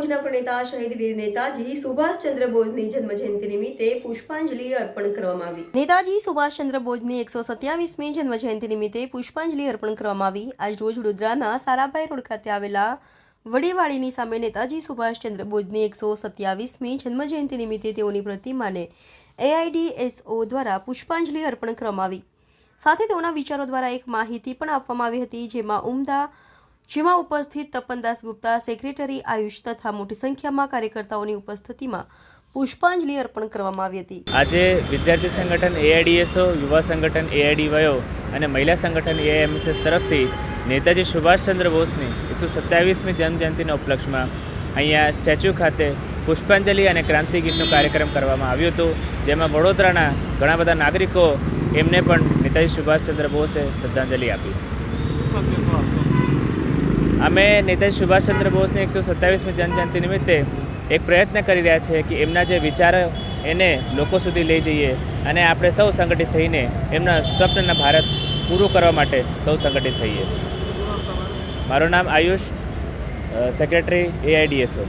નેતા, શહીદ વીર નેતાજી સુભાષચંદ્ર બોઝની જન્મજયંતિ નિમિત્તે પુષ્પાંજલિ અર્પણ કરવામાં આવી. નેતાજી સુભાષચંદ્ર બોઝની એકસો સત્યાવીસમી જન્મજયંતિ નિમિત્તે પુષ્પાંજલિ અર્પણ કરવામાં આવી. આજ રોજ વડોદરાના સારાભાઈ રોડ ખાતે આવેલા વડીવાડીની સામે નેતાજી સુભાષચંદ્ર બોઝની એકસો સત્યાવીસમી જન્મજયંતિ નિમિત્તે તેઓની પ્રતિમાને એઆઈડીએસઓ દ્વારા પુષ્પાંજલિ અર્પણ કરવામાં આવી. સાથે તેઓના વિચારો દ્વારા એક માહિતી પણ આપવામાં આવી હતી, જેમાં ઉમદા જેમાં ઉપસ્થિત તપનદાસ ગુપ્તા સેક્રેટરી આયુષ તથા મોટી સંખ્યામાં કાર્યકર્તાઓની ઉપસ્થિતિમાં પુષ્પાંજલિ અર્પણ કરવામાં આવી હતી. આજે વિદ્યાર્થી સંગઠન એઆઈડીએસઓ યુવા સંગઠન એઆઈડીવાયો અને મહિલા સંગઠન એઆઈએમએસએસ તરફથી નેતાજી સુભાષચંદ્ર બોઝની એકસો સત્યાવીસમી જન્મજયંતિના ઉપલક્ષમાં અહીંયા સ્ટેચ્યુ ખાતે પુષ્પાંજલિ અને ક્રાંતિ ગીતનો કાર્યક્રમ કરવામાં આવ્યો હતો જેમાં વડોદરાના ઘણા બધા નાગરિકો એમને પણ નેતાજી સુભાષચંદ્ર બોઝે શ્રદ્ધાંજલિ આપી. અમે નેતાજી સુભાષચંદ્ર બોઝની એકસો સત્તાવીસમી જન્મજયંતિ નિમિત્તે એક પ્રયત્ન કરી રહ્યા છીએ કે એમના જે વિચારો એને લોકો સુધી લઈ જઈએ અને આપણે સૌ સંગઠિત થઈને એમના સ્વપ્નના ભારત પૂરું કરવા માટે સૌ સંગઠિત થઈએ. મારું નામ આયુષ સેક્રેટરી એઆઈડીએસઓ